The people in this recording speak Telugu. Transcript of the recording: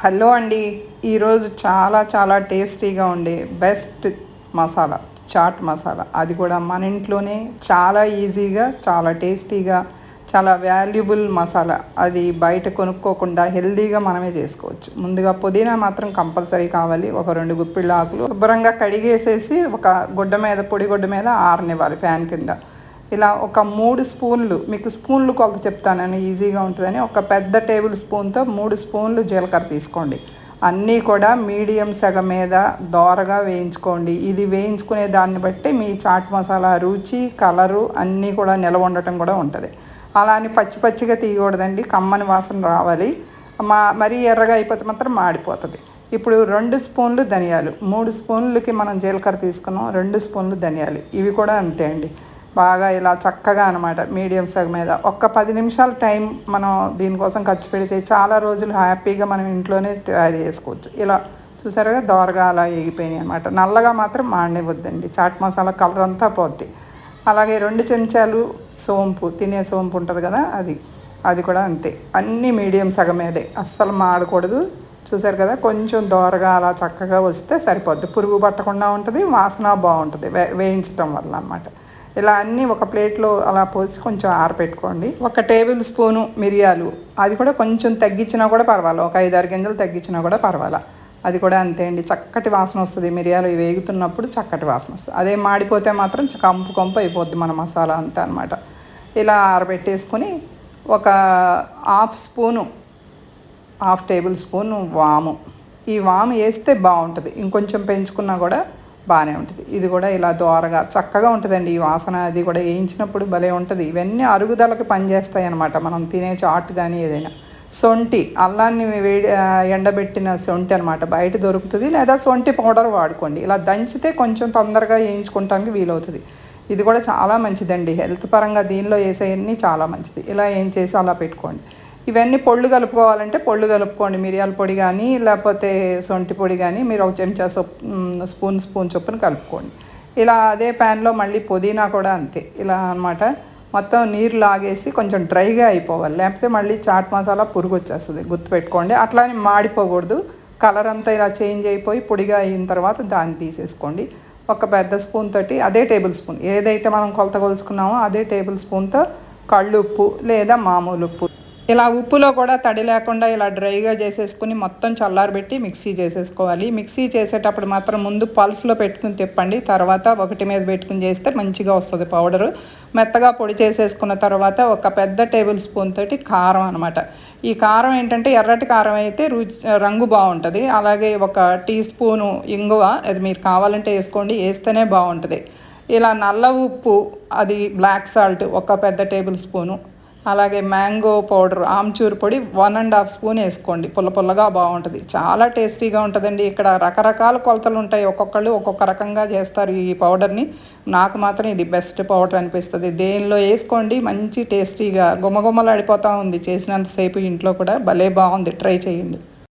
హలో అండి. ఈరోజు చాలా చాలా టేస్టీగా ఉండే బెస్ట్ మసాలా చాట్ మసాలా. అది కూడా మన ఇంట్లోనే చాలా ఈజీగా చాలా టేస్టీగా చాలా వాల్యుబుల్ మసాలా. అది బయట కొనుక్కోకుండా హెల్దీగా మనమే చేసుకోవచ్చు. ముందుగా పుదీనా మాత్రం కంపల్సరీ కావాలి. ఒక రెండు గుప్పిళ్ళ ఆకులు. శుభ్రంగా కడిగేసేసి ఒక గుడ్డ మీద పొడి గుడ్డ మీద ఆరనివ్వాలి ఫ్యాన్ కింద. ఇలా ఒక మూడు స్పూన్లు మీకు స్పూన్లు కొలత చెప్తానని ఈజీగా ఉంటుందని ఒక పెద్ద టేబుల్ స్పూన్తో మూడు స్పూన్లు జీలకర్ర తీసుకోండి. అన్నీ కూడా మీడియం సెగ మీద దోరగా వేయించుకోండి. ఇది వేయించుకునే దాన్ని బట్టి మీ చాట్ మసాలా రుచి కలరు అన్నీ కూడా నిలవ ఉండటం కూడా ఉంటుంది. అలా అని పచ్చి పచ్చిగా తీయకూడదండి. కమ్మని వాసన రావాలి. మా మరీ ఎర్రగా అయిపోతే మాత్రం మాడిపోతుంది. ఇప్పుడు రెండు స్పూన్లు ధనియాలు. మూడు స్పూన్లకి మనం జీలకర్ర తీసుకున్నాం. రెండు స్పూన్లు ధనియాలు. ఇవి కూడా అంతే అండి. బాగా ఇలా చక్కగా అనమాట మీడియం సగం మీద. ఒక్క పది నిమిషాల టైం మనం దీనికోసం ఖర్చు పెడితే చాలా రోజులు హ్యాపీగా మనం ఇంట్లోనే తయారు చేసుకోవచ్చు. ఇలా చూసారుగా దోరగా అలా ఎగిపోయినాయి అనమాట నల్లగా మాత్రం మాడనివ్వద్దండి. చాట్ మసాలా కలర్ అంతా పోద్ది. అలాగే రెండు చెంచాలు సోంపు తినే సోంపు ఉంటుంది కదా అది. అది కూడా అంతే. అన్నీ మీడియం సగం మీదే. అస్సలు మాడకూడదు. చూసారు కదా కొంచెం దోరగా అలా చక్కగా వస్తే సరిపోద్ది. పురుగు పట్టకుండా ఉంటుంది వాసన బాగుంటుంది వే వేయించడం వల్ల అనమాట ఇలా అన్నీ ఒక ప్లేట్లో అలా పోసి కొంచెం ఆరపెట్టుకోండి. ఒక టేబుల్ స్పూను మిరియాలు అది కూడా కొంచెం తగ్గించినా కూడా పర్వాలేదు ఒక ఐదు ఆరు గింజలు తగ్గించినా కూడా పర్వాలా. అది కూడా అంతే అండి చక్కటి వాసన వస్తుంది. మిరియాలు వేగుతున్నప్పుడు చక్కటి వాసన వస్తుంది. అదే మాడిపోతే మాత్రం కంపు కంపు అయిపోద్ది మన మసాలా అంతా అనమాట ఇలా ఆరబెట్టేసుకొని ఒక half spoon half tablespoon వాము. ఈ వాము వేస్తే బాగుంటుంది. ఇంకొంచెం పెంచుకున్నా కూడా బాగానే ఉంటుంది. ఇది కూడా ఇలా దోరగా చక్కగా ఉంటుందండి. ఈ వాసన అది కూడా వేయించినప్పుడు భలే ఉంటుంది. ఇవన్నీ అరుగుదలకి పనిచేస్తాయి అనమాట మనం తినే చాట్ కానీ ఏదైనా. సొంటి అల్లాన్ని వేడి ఎండబెట్టిన సొంటి అనమాట బయట దొరుకుతుంది లేదా సొంటి పౌడర్ వాడుకోండి. ఇలా దంచితే కొంచెం తొందరగా వేయించుకోవటానికి వీలవుతుంది. ఇది కూడా చాలా మంచిదండి. హెల్త్ పరంగా దీనిలో వేసేయన్నీ చాలా మంచిది. ఇలా ఏం చేసి అలా పెట్టుకోండి. ఇవన్నీ పొళ్ళు కలుపుకోవాలంటే పొళ్ళు కలుపుకోండి. మిరియాల పొడి కానీ లేకపోతే సొంటి పొడి కానీ మీరు ఒక చెంచా స్పూన్ స్పూన్ చొప్పున కలుపుకోండి. ఇలా అదే ప్యాన్లో మళ్ళీ పుదీనా కూడా అంతే. ఇలా అనమాట మొత్తం నీరు లాగేసి కొంచెం డ్రైగా అయిపోవాలి. లేకపోతే మళ్ళీ చాట్ మసాలా పురుగు వచ్చేస్తుంది. గుర్తుపెట్టుకోండి. అట్లానే మాడిపోకూడదు. కలర్ అంతా ఇలా చేంజ్ అయిపోయి పొడిగా అయిన తర్వాత దాన్ని తీసేసుకోండి. ఒక పెద్ద స్పూన్ తోటి అదే టేబుల్ స్పూన్. ఏదైతే మనం కొలత కొలుసుకున్నామో అదే టేబుల్ స్పూన్తో కళ్ళు ఉప్పు లేదా మామూలు ఉప్పు ఇలా ఉప్పులో కూడా తడి లేకుండా ఇలా డ్రైగా చేసేసుకుని మొత్తం చల్లారబెట్టి మిక్సీ చేసేసుకోవాలి. మిక్సీ చేసేటప్పుడు మాత్రం ముందు పల్స్లో పెట్టుకుని తిప్పండి. తర్వాత ఒకటి మీద పెట్టుకుని చేస్తే మంచిగా వస్తుంది పౌడరు. మెత్తగా పొడి చేసేసుకున్న తర్వాత ఒక పెద్ద టేబుల్ స్పూన్ తోటి కారం అనమాట ఈ కారం ఏంటంటే ఎర్రటి కారం అయితే రుచి రంగు బాగుంటుంది. అలాగే ఒక టీ స్పూను ఇంగువ అది మీరు కావాలంటే వేసుకోండి. వేస్తేనే బాగుంటుంది. ఇలా నల్ల ఉప్పు అది బ్లాక్ సాల్ట్ ఒక పెద్ద టేబుల్ స్పూను అలాగే మ్యాంగో పౌడర్ ఆమ్చూర్ పొడి వన్ అండ్ హాఫ్ స్పూన్ వేసుకోండి. పుల్ల పుల్లగా బాగుంటుంది. చాలా టేస్టీగా ఉంటుందండి. ఇక్కడ రకరకాల కొలతలు ఉంటాయి. ఒక్కొక్కళ్ళు ఒక్కొక్క రకంగా చేస్తారు ఈ పౌడర్ని. నాకు మాత్రం ఇది బెస్ట్ పౌడర్ అనిపిస్తుంది. దేనిలో వేసుకోండి మంచి టేస్టీగా గుమగుమలాడిపోతూ ఉంది. చేసినంతసేపు ఇంట్లో కూడా భలే బాగుంది. ట్రై చేయండి.